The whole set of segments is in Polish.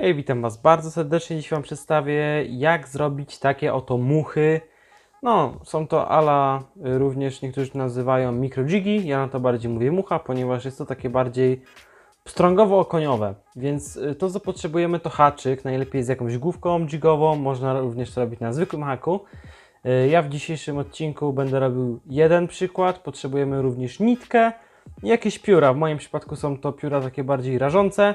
Hej, witam Was bardzo serdecznie. Dziś Wam przedstawię, jak zrobić takie oto muchy. No, są to ala, y, również niektórzy nazywają microjigi. Ja na to bardziej mówię mucha, ponieważ jest to takie bardziej pstrągowo-okoniowe. Więc y, to, co potrzebujemy, to haczyk. Najlepiej z jakąś główką jigową. Można również to robić na zwykłym haku. Y, Ja w dzisiejszym odcinku będę robił jeden przykład. Potrzebujemy również nitkę i jakieś pióra. W moim przypadku są to pióra takie bardziej rażące.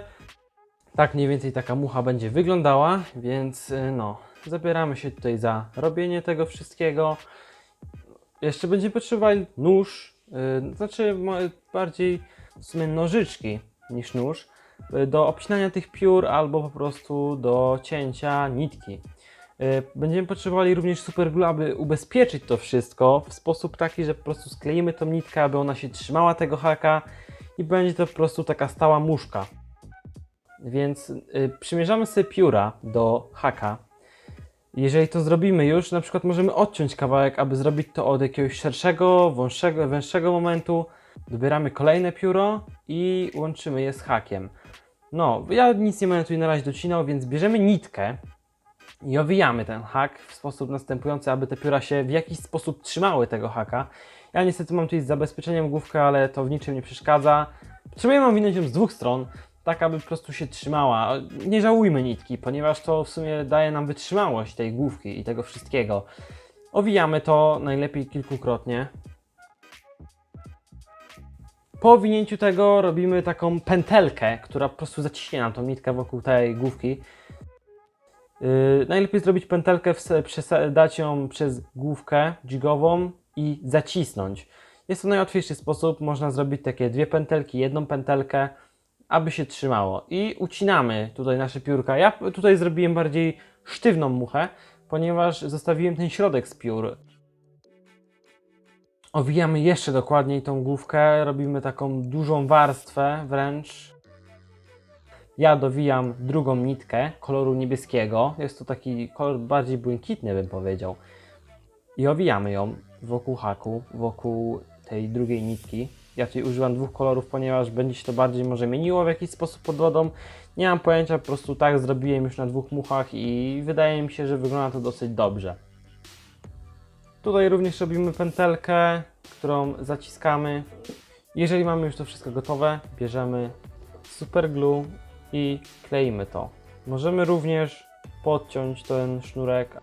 Tak mniej więcej taka mucha będzie wyglądała, więc y, no, zabieramy się tutaj za robienie tego wszystkiego. Jeszcze będziemy potrzebowali nóż, y, znaczy bardziej w sumie nożyczki niż nóż, y, do obcinania tych piór albo po prostu do cięcia nitki. Y, Będziemy potrzebowali również superglue, aby ubezpieczyć to wszystko w sposób taki, że po prostu skleimy tą nitkę, aby ona się trzymała tego haka i będzie to po prostu taka stała muszka. Więc y, przymierzamy sobie pióra do haka. Jeżeli to zrobimy już, na przykład możemy odciąć kawałek, aby zrobić to od jakiegoś szerszego, wąższego, węższego momentu. Dobieramy kolejne pióro i łączymy je z hakiem. No, ja nic nie będę tutaj na razie docinał, więc bierzemy nitkę i owijamy ten hak w sposób następujący, aby te pióra się w jakiś sposób trzymały tego haka. Ja niestety mam tutaj z zabezpieczeniem główkę, ale to w niczym nie przeszkadza. Potrzebujemy owinąć ją z dwóch stron, tak aby po prostu się trzymała. Nie żałujmy nitki, ponieważ to w sumie daje nam wytrzymałość tej główki i tego wszystkiego. Owijamy to najlepiej kilkukrotnie. Po owinięciu tego robimy taką pętelkę, która po prostu zaciśnie nam tą nitkę wokół tej główki. Yy, najlepiej zrobić pętelkę, dać ją przez główkę dźgową i zacisnąć. Jest to najłatwiejszy sposób. Można zrobić takie dwie pętelki, jedną pętelkę, aby się trzymało. I ucinamy tutaj nasze piórka. Ja tutaj zrobiłem bardziej sztywną muchę, ponieważ zostawiłem ten środek z piór. Owijamy jeszcze dokładniej tą główkę, robimy taką dużą warstwę wręcz. Ja dowijam drugą nitkę koloru niebieskiego. Jest to taki kolor bardziej błękitny, bym powiedział. I owijamy ją wokół haku, wokół tej drugiej nitki. Ja tutaj używam dwóch kolorów, ponieważ będzie się to bardziej może mieniło w jakiś sposób pod wodą. Nie mam pojęcia, po prostu tak zrobiłem już na dwóch muchach i wydaje mi się, że wygląda to dosyć dobrze. Tutaj również robimy pętelkę, którą zaciskamy. Jeżeli mamy już to wszystko gotowe, bierzemy super glue i kleimy to. Możemy również podciąć ten sznurek,